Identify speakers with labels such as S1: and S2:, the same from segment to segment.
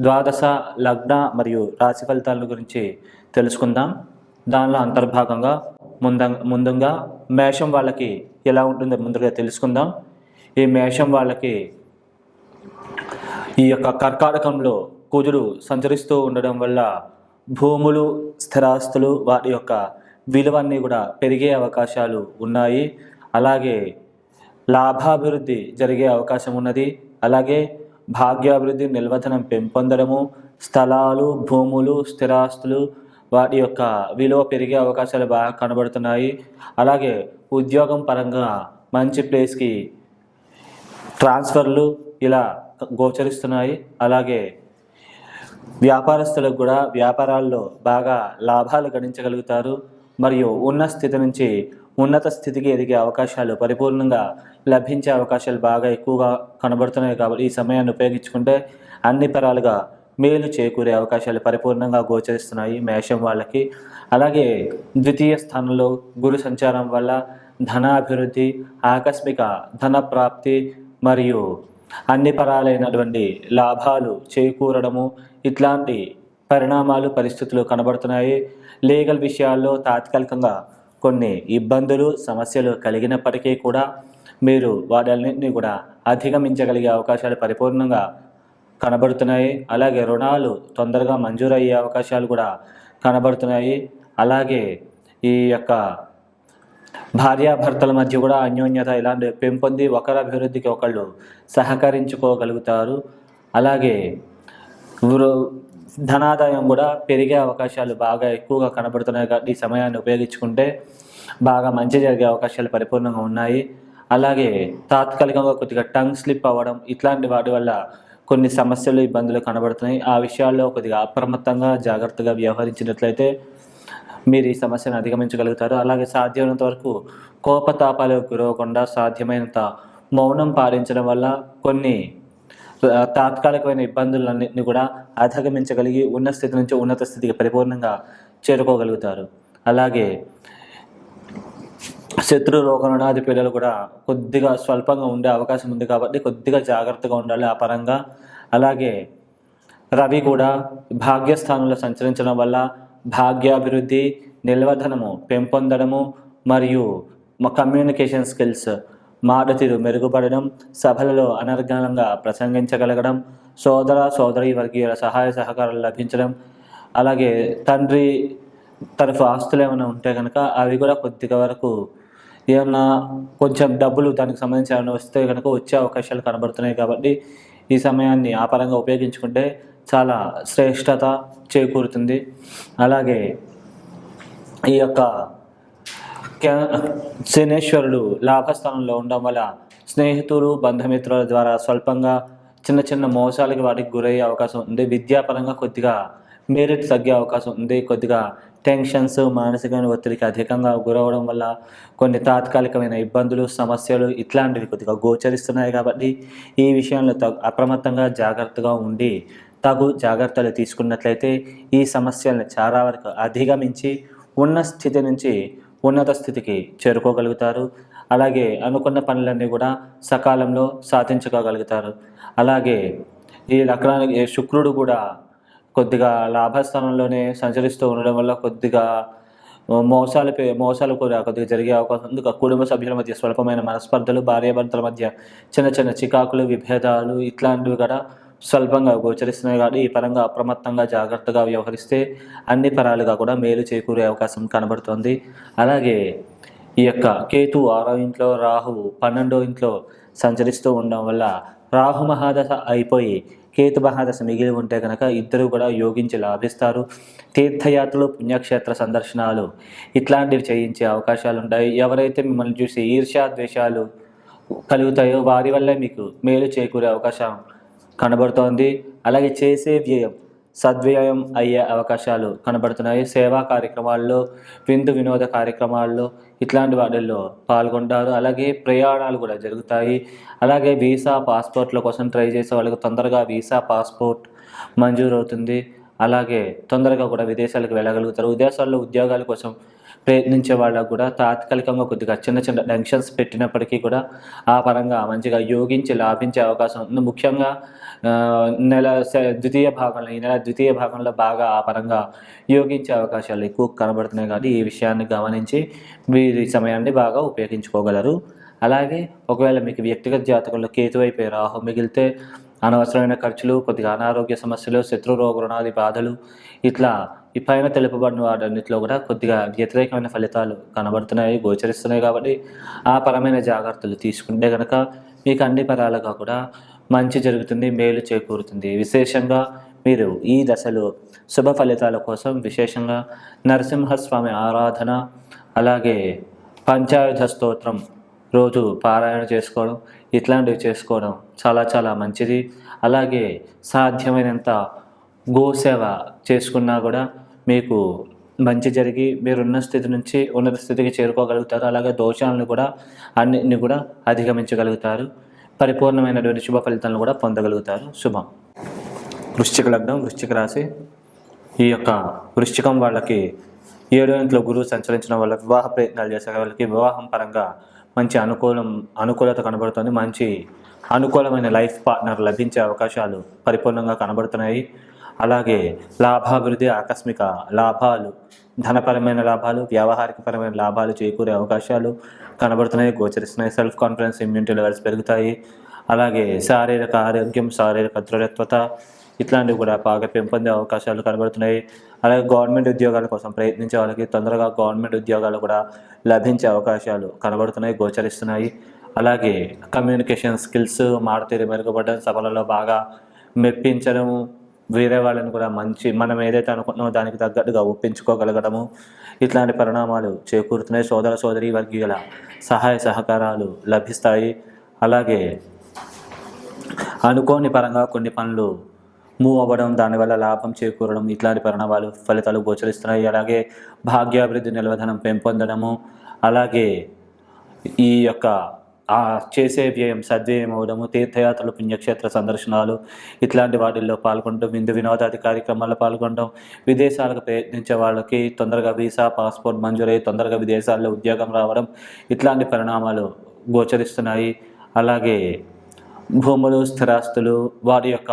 S1: ద్వాదశ లగ్న మరియు రాశి ఫలితాల గురించి తెలుసుకుందాం. దానిలో అంతర్భాగంగా ముంద ముందుగా మేషం వాళ్ళకి ఎలా ఉంటుందో ముందుగా తెలుసుకుందాం. ఈ మేషం వాళ్ళకి ఈ యొక్క కర్కాటకంలో కుజుడు సంచరిస్తూ ఉండడం వల్ల భూములు స్థిరాస్తులు వాటి యొక్క విలువన్నీ కూడా పెరిగే అవకాశాలు ఉన్నాయి. అలాగే లాభాభివృద్ధి జరిగే అవకాశం ఉన్నది. అలాగే భాగ్యాభివృద్ధి నిల్వధనం పెంపొందడము స్థలాలు భూములు స్థిరాస్తులు వాటి యొక్క విలువ పెరిగే అవకాశాలు బాగా కనబడుతున్నాయి. అలాగే ఉద్యోగం పరంగా మంచి ప్లేస్కి ట్రాన్స్ఫర్లు ఇలా గోచరిస్తున్నాయి. అలాగే వ్యాపారస్తులకు కూడా వ్యాపారాల్లో బాగా లాభాలు గణించగలుగుతారు. మరియు ఉన్న స్థితి నుంచి ఉన్నత స్థితికి ఎదిగే అవకాశాలు పరిపూర్ణంగా లభించే అవకాశాలు బాగా ఎక్కువగా కనబడుతున్నాయి కాబట్టి ఈ సమయాన్ని ఉపయోగించుకుంటే అన్ని పరాలుగా మేలు చేకూరే అవకాశాలు పరిపూర్ణంగా గోచరిస్తున్నాయి మేషం వాళ్ళకి. అలాగే ద్వితీయ స్థానంలో గురు సంచారం వల్ల ధనాభివృద్ధి ఆకస్మిక ధన ప్రాప్తి మరియు అన్ని పరాలైనటువంటి లాభాలు చేకూరడము ఇట్లాంటి పరిణామాలు పరిస్థితులు కనబడుతున్నాయి. లీగల్ విషయాల్లో తాత్కాలికంగా కొన్ని ఇబ్బందులు సమస్యలు కలిగినప్పటికీ కూడా మీరు వాటన్నింటినీ కూడా అధిగమించగలిగే అవకాశాలు పరిపూర్ణంగా కనబడుతున్నాయి. అలాగే రుణాలు తొందరగా మంజూరయ్యే అవకాశాలు కూడా కనబడుతున్నాయి. అలాగే ఈ యొక్క భార్యాభర్తల మధ్య కూడా అన్యోన్యత ఇలాంటి పెంపొంది ఒకరి అభివృద్ధికి ఒకళ్ళు సహకరించుకోగలుగుతారు. అలాగే ధనాదాయం కూడా పెరిగే అవకాశాలు బాగా ఎక్కువగా కనబడుతున్నాయి కాబట్టి ఈ సమయాన్ని ఉపయోగించుకుంటే బాగా మంచి జరిగే అవకాశాలు పరిపూర్ణంగా ఉన్నాయి. అలాగే తాత్కాలికంగా కొద్దిగా టంగ్ స్లిప్ అవ్వడం ఇట్లాంటి వాటి వల్ల కొన్ని సమస్యలు ఇబ్బందులు కనబడుతున్నాయి. ఆ విషయాల్లో కొద్దిగా అప్రమత్తంగా జాగ్రత్తగా వ్యవహరించినట్లయితే మీరు ఈ సమస్యను అధిగమించగలుగుతారు. అలాగే సాధ్యమైనంత వరకు కోపతాపాలకు గురవకుండా సాధ్యమైనంత మౌనం పాటించడం వల్ల కొన్ని తాత్కాలికమైన ఇబ్బందులన్నింటినీ కూడా అధిగమించగలిగి ఉన్న స్థితి నుంచి ఉన్నత స్థితికి పరిపూర్ణంగా చేరుకోగలుగుతారు. అలాగే శత్రు రోగనునాది పిల్లలు కూడా కొద్దిగా స్వల్పంగా ఉండే అవకాశం ఉంది కాబట్టి కొద్దిగా జాగ్రత్తగా ఉండాలి ఆ పరంగా. అలాగే రవి కూడా భాగ్యస్థానంలో సంచరించడం వల్ల భాగ్యాభివృద్ధి నిల్వధనము పెంపొందడము మరియు మా కమ్యూనికేషన్ స్కిల్స్ మాట తీరు మెరుగుపడడం సభలలో అనర్గళంగా ప్రసంగించగలగడం సోదర సోదరి వర్గీయుల సహాయ సహకారాలు లభించడం అలాగే తండ్రి తరఫు ఆస్తులు ఏమైనా ఉంటే కనుక అవి కూడా కొద్దిగా వరకు ఏమన్నా కొంచెం డబ్బులు దానికి సంబంధించి ఏమైనా వస్తే కనుక వచ్చే అవకాశాలు కనబడుతున్నాయి కాబట్టి ఈ సమయాన్ని ఆ పరంగా ఉపయోగించుకుంటే చాలా శ్రేష్టత చేకూరుతుంది. అలాగే ఈ యొక్క శనేశ్వరుడు లాభస్థానంలో ఉండడం వల్ల స్నేహితులు బంధుమిత్రుల ద్వారా స్వల్పంగా చిన్న చిన్న మోసాలకి వాటికి గురయ్యే అవకాశం ఉంది. విద్యాపరంగా కొద్దిగా మెరిట్ తగ్గే అవకాశం ఉంది. కొద్దిగా టెన్షన్స్ మానసికమైన ఒత్తిడికి అధికంగా గురవడం వల్ల కొన్ని తాత్కాలికమైన ఇబ్బందులు సమస్యలు ఇట్లాంటివి కొద్దిగా గోచరిస్తున్నాయి కాబట్టి ఈ విషయంలో తగు అప్రమత్తంగా జాగ్రత్తగా ఉండి తగు జాగ్రత్తలు తీసుకున్నట్లయితే ఈ సమస్యలను చాలా వరకు అధిగమించి ఉన్న స్థితి నుంచి ఉన్నత స్థితికి చేరుకోగలుగుతారు. అలాగే అనుకున్న పనులన్నీ కూడా సకాలంలో సాధించుకోగలుగుతారు. అలాగే ఈ లగ్నానికి శుక్రుడు కూడా కొద్దిగా లాభస్థానంలోనే సంచరిస్తూ ఉండడం వల్ల కొద్దిగా మోసాలు మోసాలు కూడా కొద్దిగా జరిగే అవకాశం ఉంది. కుటుంబ సభ్యుల మధ్య స్వల్పమైన మనస్పర్ధలు భార్యాభర్తల మధ్య చిన్న చిన్న చికాకులు విభేదాలు ఇట్లాంటివి కూడా స్వల్పంగా గోచరిస్తున్నాయి కాబట్టి ఈ పరంగా అప్రమత్తంగా జాగ్రత్తగా వ్యవహరిస్తే అన్ని పరాలుగా కూడా మేలు చేకూరే అవకాశం కనబడుతుంది. అలాగే ఈ యొక్క కేతు ఆరో ఇంట్లో రాహు పన్నెండో ఇంట్లో సంచరిస్తూ ఉండడం వల్ల రాహు మహాదశ అయిపోయి కేతు మహాదశ మిగిలి ఉంటే కనుక ఇద్దరు కూడా యోగించి లాభిస్తారు. తీర్థయాత్రలు పుణ్యక్షేత్ర సందర్శనాలు ఇట్లాంటివి చేయించే అవకాశాలు ఉంటాయి. ఎవరైతే మిమ్మల్ని చూసి ఈర్ష్యా ద్వేషాలు కలుగుతాయో వారి వల్లే మీకు మేలు చేకూరే అవకాశం కనబడుతోంది. అలాగే చేసే వ్యయం సద్వ్యయం అయ్యే అవకాశాలు కనబడుతున్నాయి. సేవా కార్యక్రమాల్లో విందు వినోద కార్యక్రమాల్లో ఇట్లాంటి వాటిల్లో పాల్గొంటారు. అలాగే ప్రయాణాలు కూడా జరుగుతాయి. అలాగే వీసా పాస్పోర్ట్ల కోసం ట్రై చేసే వాళ్ళకి తొందరగా వీసా పాస్పోర్ట్ మంజూరు అవుతుంది అలాగే తొందరగా కూడా విదేశాలకు వెళ్ళగలుగుతారు. విదేశాల్లో ఉద్యోగాల కోసం ప్రయత్నించే వాళ్ళకు కూడా తాత్కాలికంగా కొద్దిగా చిన్న చిన్న టెన్షన్స్ పెట్టినప్పటికీ కూడా ఆ పరంగా మంచిగా యోగించి లాభించే అవకాశం ఉంది. ముఖ్యంగా నెల స- ద్వితీయ భాగంలో ఈ నెల ద్వితీయ భాగంలో బాగా ఆ పరంగా యోగించే అవకాశాలు ఎక్కువ కనబడుతున్నాయి కాబట్టి ఈ విషయాన్ని గమనించి మీరు ఈ సమయాన్ని బాగా ఉపయోగించుకోగలరు. అలాగే ఒకవేళ మీకు వ్యక్తిగత జాతకంలో కేతువైపోయి రాహు మిగిలితే అనవసరమైన ఖర్చులు కొద్దిగా అనారోగ్య సమస్యలు శత్రు రోగ రుణాది బాధలు ఇట్లా ఈ పైన తెలుపబడిన వాటన్నిటిలో కూడా కొద్దిగా వ్యతిరేకమైన ఫలితాలు కనబడుతున్నాయి గోచరిస్తున్నాయి కాబట్టి ఆ పరమైన జాగ్రత్తలు తీసుకుంటే కనుక మీకు అన్ని పరాలుగా కూడా మంచి జరుగుతుంది మేలు చేకూరుతుంది. విశేషంగా మీరు ఈ దశలో శుభ ఫలితాల కోసం విశేషంగా నరసింహస్వామి ఆరాధన అలాగే పంచాయుధ స్తోత్రం రోజు పారాయణ చేసుకోవడం ఇట్లాంటివి చేసుకోవడం చాలా చాలా మంచిది. అలాగే సాధ్యమైనంత గోసేవ చేసుకున్నా కూడా మీకు మంచి జరిగి మీరున్న స్థితి నుంచి ఉన్నత స్థితికి చేరుకోగలుగుతారు. అలాగే దోషాలను కూడా అన్నిటిని కూడా అధిగమించగలుగుతారు. పరిపూర్ణమైనటువంటి శుభ ఫలితాలను కూడా పొందగలుగుతారు. శుభం. వృశ్చిక లగ్నం వృశ్చిక రాశి. ఈ యొక్క వృశ్చికం వాళ్ళకి ఏడో ఇంట్లో గురువు సంచరించిన వల్ల వివాహ ప్రయత్నాలు చేసే వాళ్ళకి వివాహం పరంగా మంచి అనుకూలం అనుకూలత కనబడుతుంది. మంచి అనుకూలమైన లైఫ్ పార్ట్నర్ లభించే అవకాశాలు పరిపూర్ణంగా కనబడుతున్నాయి. అలాగే లాభాభివృద్ధి ఆకస్మిక లాభాలు ధనపరమైన లాభాలు వ్యావహారికపరమైన లాభాలు చేకూరే అవకాశాలు కనబడుతున్నాయి గోచరిస్తున్నాయి. సెల్ఫ్ కాన్ఫిడెన్స్ ఇమ్యూనిటీ లెవెల్స్ పెరుగుతాయి. అలాగే శారీరక ఆరోగ్యం శారీరక దృఢత్వత ఇట్లాంటివి కూడా బాగా పెంపొందే అవకాశాలు కనబడుతున్నాయి. అలాగే గవర్నమెంట్ ఉద్యోగాల కోసం ప్రయత్నించే వాళ్ళకి తొందరగా గవర్నమెంట్ ఉద్యోగాలు కూడా లభించే అవకాశాలు కనబడుతున్నాయి గోచరిస్తున్నాయి. అలాగే కమ్యూనికేషన్ స్కిల్స్ మారుతీరు మెరుగుపడడం సభలలో బాగా మెప్పించడం వేరే వాళ్ళని కూడా మంచి మనం ఏదైతే అనుకుంటున్నామో దానికి తగ్గట్టుగా ఒప్పించుకోగలగడము ఇట్లాంటి పరిణామాలు చేకూరుతున్నాయి. సోదర సోదరి వర్గీయుల సహాయ సహకారాలు లభిస్తాయి. అలాగే అనుకోని పరంగా కొన్ని పనులు మూవ్ అవ్వడం దానివల్ల లాభం చేకూరడం ఇట్లాంటి పరిణామాలు ఫలితాలు గోచరిస్తున్నాయి. అలాగే భాగ్యాభివృద్ధి నిలవధనం పెంపొందడము అలాగే ఈ యొక్క ఆ చేసే వ్యయం సద్వ్యయం అవడము తీర్థయాత్రలు పుణ్యక్షేత్ర సందర్శనాలు ఇట్లాంటి వాటిల్లో పాల్గొనడం విందు వినోదాది కార్యక్రమాల్లో పాల్గొనడం విదేశాలకు ప్రయత్నించే వాళ్ళకి తొందరగా వీసా పాస్పోర్ట్ మంజూరై తొందరగా విదేశాల్లో ఉద్యోగం రావడం ఇట్లాంటి పరిణామాలు గోచరిస్తున్నాయి. అలాగే భూములు స్థిరాస్తులు వారి యొక్క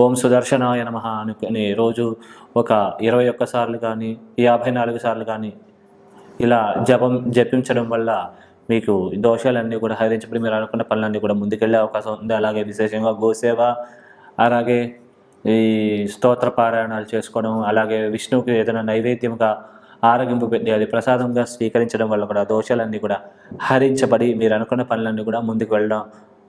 S1: ఓం సుదర్శనాయ నమ అనుకుని రోజు ఒక ఇరవై ఒక్క సార్లు కానీ యాభై నాలుగు సార్లు కానీ ఇలా జపం జపించడం వల్ల మీకు దోషాలన్నీ కూడా హరించబడి మీరు అనుకున్న పనులన్నీ కూడా ముందుకెళ్ళే అవకాశం ఉంది. అలాగే విశేషంగా గోసేవ అలాగే ఈ స్తోత్ర పారాయణాలు చేసుకోవడం అలాగే విష్ణువుకి ఏదైనా నైవేద్యంగా ఆరగింపు పెట్టి అది ప్రసాదంగా స్వీకరించడం వల్ల కూడా దోషాలన్నీ కూడా హరించబడి మీరు అనుకున్న పనులన్నీ కూడా ముందుకు వెళ్ళడం